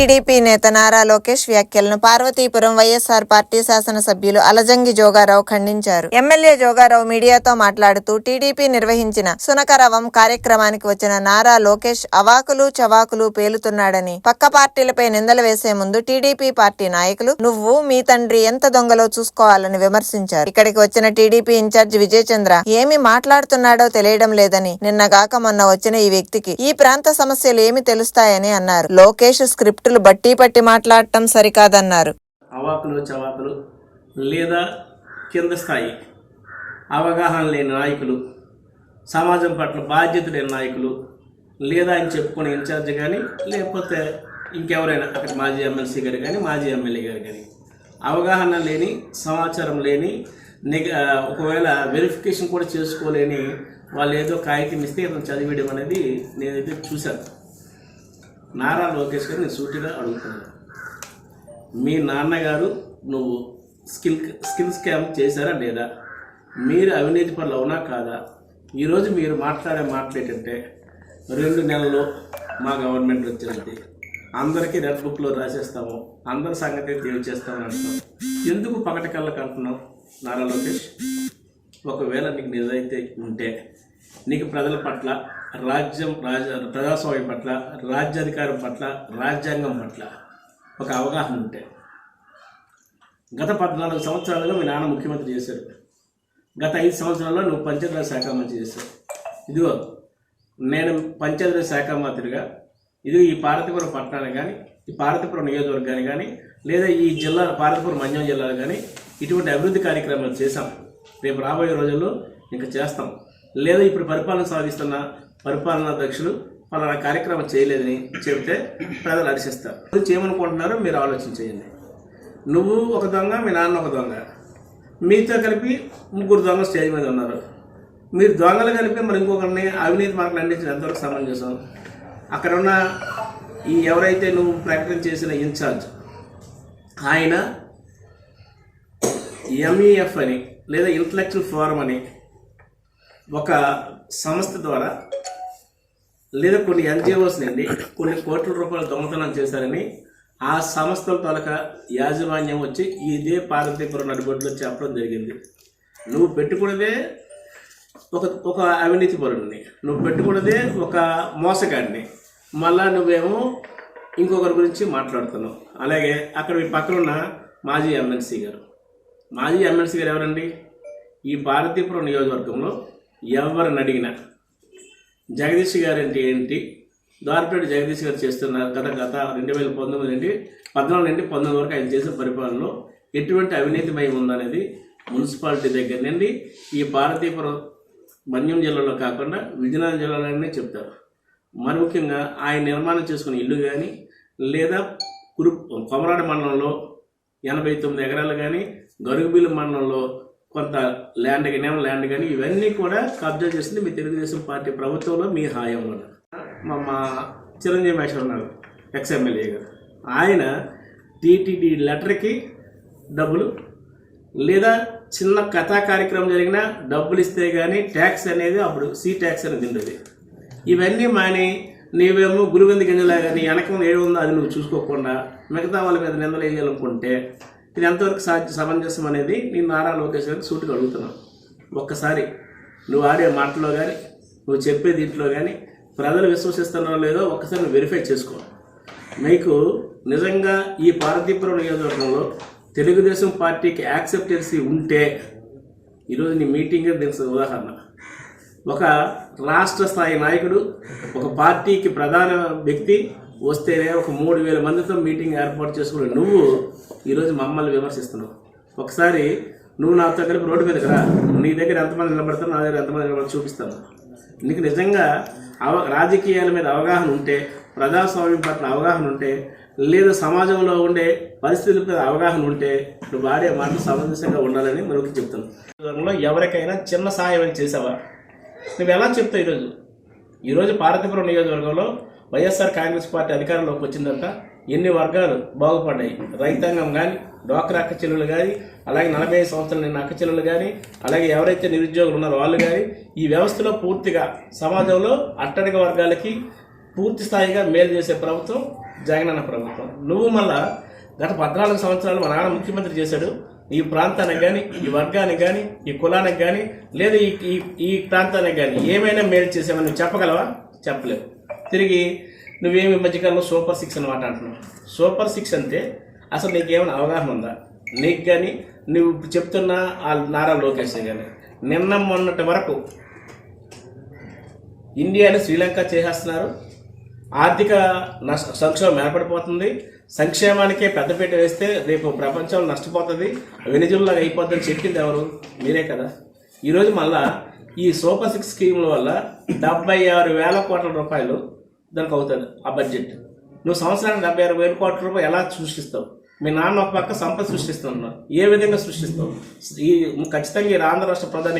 TDP నేత నారా లోకేష్ వ్యాఖ్యలను Parvathipuram YSR party శాసనసభ్యులు అలజంగి జోగారావు ఖండించారు. ఎమ్మెల్యే జోగారావు మీడియాతో మాట్లాడుతూ టీడీపీ నిర్వహించిన సునకరవం కార్యక్రమానికి వచ్చిన నారా లోకేష్ అవాకులు చవాకులు పేలుతున్నాడని పక్క పార్టీలపై నిందలు వేసే ముందు టీడీపీ పార్టీ నాయకులు నువ్వు మీ తండ్రి ఎంత దొంగలో చూసుకోవాలని విమర్శించారు. ఇక్కడికి వచ్చిన టీడీపీ ఇన్ఛార్జ్ విజయచంద్ర ఏమి మాట్లాడుతున్నాడో తెలియడం లేదని నిన్నగాక మొన్న వచ్చిన ఈ వ్యక్తికి ఈ ప్రాంత సమస్యలు ఏమి తెలుస్తాయని అన్నారు. లోకేష్ స్క్రిప్ట్ స్క్రిప్టులు బట్టి పట్టి మాట్లాడటం సరికాదన్నారు. అవాకులు చవాకులు లేదా కింద స్థాయి అవగాహన లేని నాయకులు సమాజం పట్ల బాధ్యత లేని నాయకులు లేదా ఆయన చెప్పుకునే ఇన్ఛార్జ్ కానీ లేకపోతే ఇంకెవరైనా అక్కడ మాజీ ఎమ్మెల్సీ గారు కానీ మాజీ ఎమ్మెల్యే గారు కానీ అవగాహన లేని సమాచారం లేని నిఘా ఒకవేళ వెరిఫికేషన్ కూడా చేసుకోలేని వాళ్ళు ఏదో కాగితం ఇస్తే ఇతను చదివేయడం అనేది నేనైతే చూశాను. నారా లోకేష్ గారు నేను సూటిగా అడుగుతున్నాను మీ నాన్నగారు నువ్వు స్కిల్ స్కిల్ స్కామ్ చేశారా లేదా? మీరు అవినీతి పనులు అవునా కాదా? ఈరోజు మీరు మాట్లాడే మాటలు ఏంటంటే రెండు నెలల్లో మా గవర్నమెంట్ వచ్చినది అందరికీ రెడ్ బుక్లో రాసేస్తాము. అందరి సంగతి తెలియచేస్తామని అంటున్నాం. ఎందుకు పగటి కళ్ళకు అంటున్నావు నారా లోకేష్? ఒకవేళ నీకు నిజైతే ఉంటే నీకు ప్రజల పట్ల రాజ్యం రాజ ప్రజాస్వామ్యం పట్ల రాజ్యాధికారం పట్ల రాజ్యాంగం పట్ల ఒక అవగాహన ఉంటే. గత పద్నాలుగు సంవత్సరాలుగా మీ నాన్న ముఖ్యమంత్రి చేశారు. గత ఐదు సంవత్సరాల్లో నువ్వు పంచాయతీరాజ్ శాఖ మంత్రి చేశావు. ఇదిగో నేను పంచాయతీరాజ్ శాఖ మంత్రిగా ఇది ఈ పార్వతీపురం పట్టణానికి కానీ ఈ పార్వతీపురం నియోజకవర్గాన్ని కానీ లేదా ఈ జిల్లా పార్వతీపురం మంజం జిల్లాలో కానీ ఇటువంటి అభివృద్ధి కార్యక్రమాలు చేశాం. రేపు రాబోయే రోజుల్లో ఇంకా చేస్తాం. లేదా ఇప్పుడు పరిపాలన సాగిస్తున్న పరిపాలనా దక్షులు పలానా కార్యక్రమం చేయలేదని చెబితే ప్రజలు హర్షిస్తారు ఇది చేయమనుకుంటున్నారో మీరు ఆలోచన చేయండి. నువ్వు ఒక దొంగ మీ నాన్న ఒక దొంగ. మీతో కలిపి ముగ్గురు దొంగలు స్టేజ్ మీద ఉన్నారు. మీరు దొంగలు కలిపి మరి ఇంకొకరిని అవినీతి మార్కులు అందించిన ఎంతవరకు సమంజసం? అక్కడ ఉన్న ఈ ఎవరైతే నువ్వు ప్రకటన చేసిన ఇన్ఛార్జ్ ఆయన ఎంఈఎఫ్ అని లేదా ఇంటలెక్చువల్ ఫోరం అని ఒక సంస్థ ద్వారా లేదా కొన్ని ఎన్జిఓస్ నుండి కొన్ని కోట్ల రూపాయల దొంగతనం చేశారని ఆ సంస్థల తాలూకా యాజమాన్యం వచ్చి ఇదే పార్వతీపురం నడిబొడ్లో చెప్పడం జరిగింది. నువ్వు పెట్టుకున్నదే ఒక ఒక అవినీతి పరుడిని. నువ్వు పెట్టుకున్నదే ఒక మోసగాడిని. మళ్ళా నువ్వేమో ఇంకొకరి గురించి మాట్లాడుతున్నావు. అలాగే అక్కడ మీ పక్కన ఉన్న మాజీ ఎమ్మెల్సీ గారు. మాజీ ఎమ్మెల్సీ గారు ఎవరండి? ఈ భారతీపురం నియోజకవర్గంలో ఎవరిని అడిగినా జగదీష్ గారు అంటే ఏంటి? దారిపేట జగదీష్ గారు చేస్తున్నారు గత గత రెండు వేల పంతొమ్మిది నుండి పద్నాలుగు నుండి పంతొమ్మిది వరకు ఆయన చేసిన పరిపాలనలో ఎటువంటి అవినీతిమయం ఉందనేది మున్సిపాలిటీ దగ్గర నుండి ఈ భారతీపురం మన్యం జిల్లాలో కాకుండా విజయనగరం జిల్లాలోనే చెప్తారు. మరి ముఖ్యంగా ఆయన నిర్మాణం చేసుకున్న ఇల్లు కానీ లేదా కురు కొమరాడ మండలంలో ఎనభై తొమ్మిది ఎకరాలు కానీ గరుగుబిల్లు మండలంలో కొంత ల్యాండ్ కానీ ల్యాండ్ కానీ ఇవన్నీ కూడా కబ్జా చేసింది మీ తెలుగుదేశం పార్టీ ప్రభుత్వంలో మీ హాయంలో మా మా చిరంజీవి మేషర్ ఉన్నారు ఎక్స్ ఎమ్మెల్యే గారు. ఆయన టీటీడీ లెటర్కి డబ్బులు లేదా చిన్న కథా కార్యక్రమం జరిగినా డబ్బులు ఇస్తే కానీ ట్యాక్స్ అనేది అప్పుడు సీ ట్యాక్స్ అనేది ఉండేది ఇవన్నీ మాని నీవేమో గురువింద గింజలాగా నీ వెనక ఏముందో అది నువ్వు చూసుకోకుండా మిగతా వాళ్ళ మీద నిందలు వేయాలనుకుంటే ఇది ఎంతవరకు సాధ్య సమంజసం అనేది నేను నారా లోకేష్ గారికి సూటిగా అడుగుతున్నాను. ఒక్కసారి నువ్వు ఆడే మాటలో కానీ నువ్వు చెప్పే దీంట్లో కానీ ప్రజలు విశ్వసిస్తున్నారో లేదో ఒక్కసారి నువ్వు వెరిఫై చేసుకో. మీకు నిజంగా ఈ పార్వతీపురం నియోజకవర్గంలో తెలుగుదేశం పార్టీకి యాక్సెప్టెన్సీ ఉంటే ఈరోజు నీ మీటింగ్ దీనికి ఉదాహరణ. ఒక రాష్ట్ర స్థాయి నాయకుడు ఒక పార్టీకి ప్రధాన వ్యక్తి వస్తేనే ఒక మూడు వేల మందితో మీటింగ్ ఏర్పాటు చేసుకుని నువ్వు ఈరోజు మమ్మల్ని విమర్శిస్తున్నావు. ఒకసారి నువ్వు నాతో కలిపి రోడ్డు మీదకి రా. నీ దగ్గర ఎంతమంది నిలబడతావు నా దగ్గర ఎంతమంది నిలబడి చూపిస్తాను. నీకు నిజంగా అవ రాజకీయాల మీద అవగాహన ఉంటే ప్రజాస్వామ్యం పట్ల అవగాహన ఉంటే లేదా సమాజంలో ఉండే పరిస్థితుల మీద అవగాహన ఉంటే నువ్వు ఆడే మాటలు సమంజసంగా ఉండాలని మనకి చెప్తాను. ఎవరికైనా చిన్న సహాయం చేసావా? నువ్వు ఎలా చెప్తావు ఈరోజు? ఈరోజు పార్వతీపురం నియోజకవర్గంలో వైఎస్ఆర్ కాంగ్రెస్ పార్టీ అధికారంలోకి వచ్చిందంట ఎన్ని వర్గాలు బాగుపడ్డాయి? రైతాంగం కానీ డ్వాక్రా అక్క చెల్లెలు కానీ అలాగే నలభై ఐదు సంవత్సరాలు నిన్న అక్క చెల్లెలు కానీ అలాగే ఎవరైతే నిరుద్యోగులు ఉన్నారో వాళ్ళు కానీ ఈ వ్యవస్థలో పూర్తిగా సమాజంలో అట్టడిక వర్గాలకి పూర్తి స్థాయిగా మేలు చేసే ప్రభుత్వం జగనన్న ప్రభుత్వం. నువ్వు మళ్ళా గత పద్నాలుగు సంవత్సరాలు మా నాన్న ముఖ్యమంత్రి చేశాడు. ఈ ప్రాంతానికి కానీ ఈ వర్గానికి కానీ ఈ కులానికి కానీ లేదా ఈ ఈ ఈ ప్రాంతానికి కానీ ఏమైనా మేలు చేసామని నువ్వు చెప్పగలవా? చెప్పలేవు తిరిగి నువ్వేమి ఈ మధ్యకాలంలో సూపర్ సిక్స్ అనమాట అంటున్నావు. సూపర్ సిక్స్ అంటే అసలు నీకేమైనా అవగాహన ఉందా? నీకు కానీ నువ్వు చెప్తున్న ఆ నారా లోకేష్ కానీ నిన్న మొన్నటి వరకు ఇండియాని శ్రీలంక చేసేస్తున్నారు. ఆర్థిక నష్ట సంక్షోభం ఏర్పడిపోతుంది. సంక్షేమానికే పెద్దపీట వేస్తే రేపు ప్రపంచం నష్టపోతుంది. వెనిజుల్లాగా అయిపోద్దని చెప్పింది ఎవరు? మీరే కదా. ఈరోజు మళ్ళా ఈ సూపర్ సిక్స్ స్కీముల వల్ల డెబ్బై ఆరు వేల కోట్ల రూపాయలు దానికి అవుతుంది ఆ బడ్జెట్ నువ్వు సంవత్సరానికి డెబ్బై ఆరు వేల కోట్ల రూపాయలు ఎలా సృష్టిస్తావు? మీ నాన్న ఒక పక్క సంపద సృష్టిస్తున్నావు ఏ విధంగా సృష్టిస్తావు? ఈ ఖచ్చితంగా ఈ ఆంధ్ర రాష్ట్ర ప్రధాని